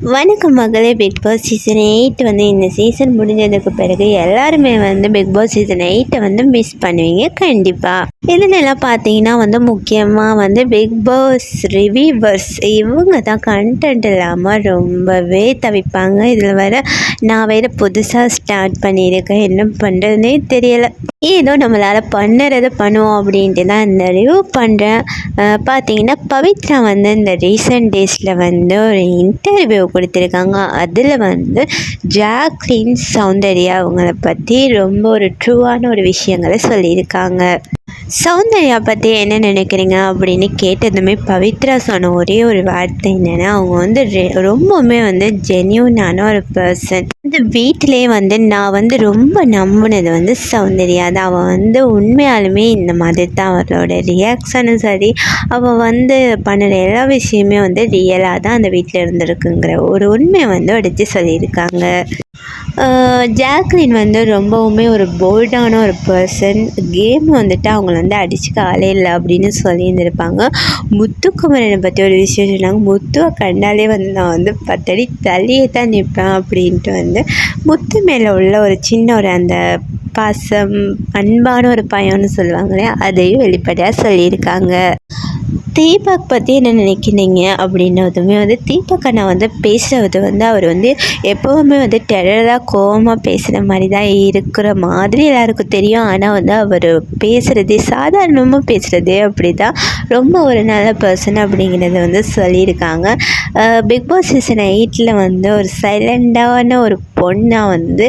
வணக்கம் மகளே big Boss season eight வந்து இந்த சீசன் முடிஞ்சதுக்கு பிறகு எல்லாருமே வந்து பிக் பாஸ் சீசன் எயிட்டை வந்து மிஸ் பண்ணுவீங்க கண்டிப்பாக இதுலலாம் பார்த்தீங்கன்னா வந்து முக்கியமாக வந்து பிக் பாஸ் ரிவியூவர்ஸ் இவங்க தான் கண்டென்ட் இல்லாமல் ரொம்பவே தவிப்பாங்க. இதில் வர நான் வேறு புதுசாக ஸ்டார்ட் பண்ணியிருக்கேன். என்ன பண்ணுறதுனே தெரியலை. ஏதோ நம்மளால் பண்ணுறதை பண்ணுவோம் அப்படின்ட்டு தான் இந்த ரிவ்யூ பண்ணுறேன் பார்த்தீங்கன்னா பவித்ரா வந்து இந்த ரீசெண்ட் டேஸில் வந்து ஒரு இன்டர்வியூ கொடுத்துருக்காங்க. அதில் வந்து ஜாக்லின் சௌந்தர்யா அவங்கள பற்றி ரொம்ப ஒரு ட்ரூவான ஒரு விஷயங்களை சொல்லியிருக்காங்க. சௌந்தர்யா பற்றி என்ன நினைக்கிறீங்க அப்படின்னு கேட்டதுமே பவித்ரா சொன்ன ஒரே ஒரு வார்த்தை என்னென்னா அவங்க வந்து ரெ- ரொம்பவுமே வந்து ஜென்யூனான ஒரு பர்சன் வந்து வீட்டிலே வந்து நான் வந்து ரொம்ப நம்பினது வந்து சௌந்தர்யா தான். அவள் வந்து உண்மையாலுமே இந்த மாதிரி தான். அவளோட ரியாக்ஷனும் சரி அவள் வந்து பண்ணுற எல்லா விஷயமே வந்து ரியலாக தான் அந்த வீட்டில் இருந்திருக்குங்கிற ஒரு உண்மையை வந்து அடித்து சொல்லியிருக்காங்க. ஜாக்லின் வந்து ரொம்பவுமே ஒரு போல்டான ஒரு பர்சன் கேம் வந்துட்டு அவங்கள வந்து அடிச்சுக்க ஆளே இல்லை அப்படின்னு சொல்லியிருந்திருப்பாங்க. முத்துக்குமரனை பற்றி ஒரு விஷயம் சொன்னாங்க. முத்துவை கண்டாலே வந்து நான் வந்து பத்தடி தள்ளியே தான் நிற்பேன் அப்படின்ட்டு வந்து முத்து மேலே உள்ள ஒரு சின்ன ஒரு அந்த பாசம் அன்பான ஒரு பயம்னு சொல்லுவாங்களே அதையும் வெளிப்படையாக சொல்லியிருக்காங்க. தீபக் பற்றி என்ன நினைக்கிறீங்க? அப்படின்னதுமே வந்து தீபக் அண்ணா வந்து பேசுகிறது வந்து அவர் வந்து எப்போவுமே வந்து டெரராக கோவமாக பேசுகிற மாதிரி தான் இருக்கிற மாதிரி எல்லாருக்கும் தெரியும். ஆனால் வந்து அவர் பேசுகிறதே சாதாரணமாக பேசுகிறதே அப்படி தான் ரொம்ப ஒரு நல்ல பர்சன் அப்படிங்கிறத வந்து சொல்லியிருக்காங்க. பிக் பாஸ் சீசன் எயிட்டில் வந்து ஒரு சைலண்டான ஒரு பொண்ணாக வந்து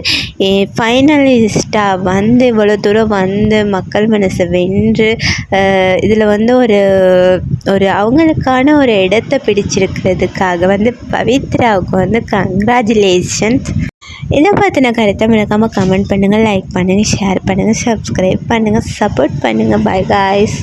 ஃபைனலிஸ்ட்டாக வந்து இவ்வளோ தூரம் வந்து மக்கள் மனசை வென்று இதில் வந்து ஒரு ஒரு அவங்களுக்கான ஒரு இடத்த பிடிச்சிருக்கிறதுக்காக வந்து பவித்ராவுக்கு வந்து கங்க்ராச்சுலேஷன்ஸ் இதை பற்றின கருத்தை மறக்காமல் கமெண்ட் பண்ணுங்கள் லைக் பண்ணுங்கள் ஷேர் பண்ணுங்கள் சப்ஸ்கிரைப் பண்ணுங்கள் சப்போர்ட் பண்ணுங்கள் பை காய்ஸ்